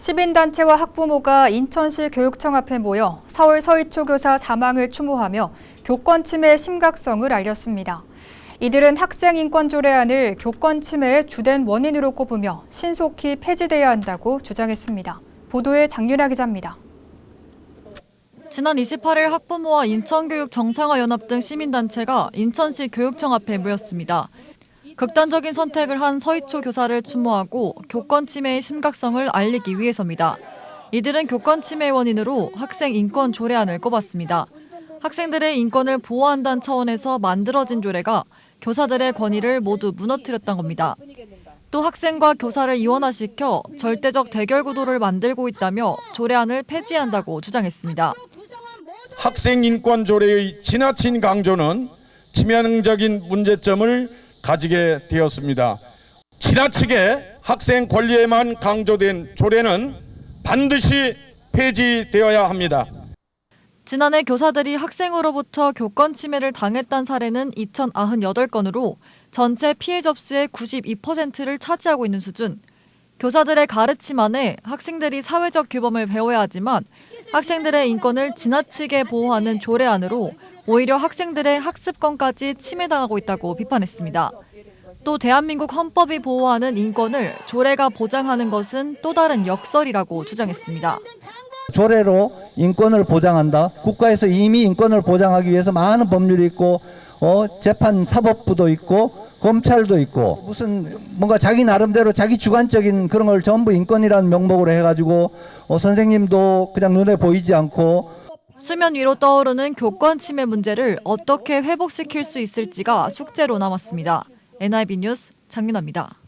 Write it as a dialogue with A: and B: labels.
A: 시민단체와 학부모가 인천시 교육청 앞에 모여 서울 서희초 교사 사망을 추모하며 교권 침해의 심각성을 알렸습니다. 이들은 학생 인권 조례안을 교권 침해의 주된 원인으로 꼽으며 신속히 폐지돼야 한다고 주장했습니다. 보도에 장윤아 기자입니다.
B: 지난 28일 학부모와 인천교육 정상화연합 등 시민단체가 인천시 교육청 앞에 모였습니다. 극단적인 선택을 한 서희초 교사를 추모하고 교권 침해의 심각성을 알리기 위해서입니다. 이들은 교권 침해의 원인으로 학생 인권 조례안을 꼽았습니다. 학생들의 인권을 보호한다는 차원에서 만들어진 조례가 교사들의 권위를 모두 무너뜨렸던 겁니다. 또 학생과 교사를 이원화시켜 절대적 대결 구도를 만들고 있다며 조례안을 폐지한다고 주장했습니다.
C: 학생 인권 조례의 지나친 강조는 치명적인 문제점을 가지게 되었습니다. 지나치게 학생 권리에만 강조된 조례는 반드시 폐지되어야 합니다.
B: 지난해 교사들이 학생으로부터 교권 침해를 당했던 사례는 2,098건으로 전체 피해 접수의 92%를 차지하고 있는 수준. 교사들의 가르침 안에 학생들이 사회적 규범을 배워야 하지만 학생들의 인권을 지나치게 보호하는 조례안으로 오히려 학생들의 학습권까지 침해당하고 있다고 비판했습니다. 또 대한민국 헌법이 보호하는 인권을 조례가 보장하는 것은 또 다른 역설이라고 주장했습니다.
D: 조례로 인권을 보장한다. 국가에서 이미 인권을 보장하기 위해서 많은 법률이 있고 어, 재판 사법부도 있고 검찰도 있고 무슨 뭔가 자기 나름대로 자기 주관적인 그런 걸 전부 인권이라는 명목으로 해가지고 어, 선생님도 그냥 눈에 보이지 않고
B: 수면 위로 떠오르는 교권 침해 문제를 어떻게 회복시킬 수 있을지가 숙제로 남았습니다. NIB 뉴스 장윤아입니다.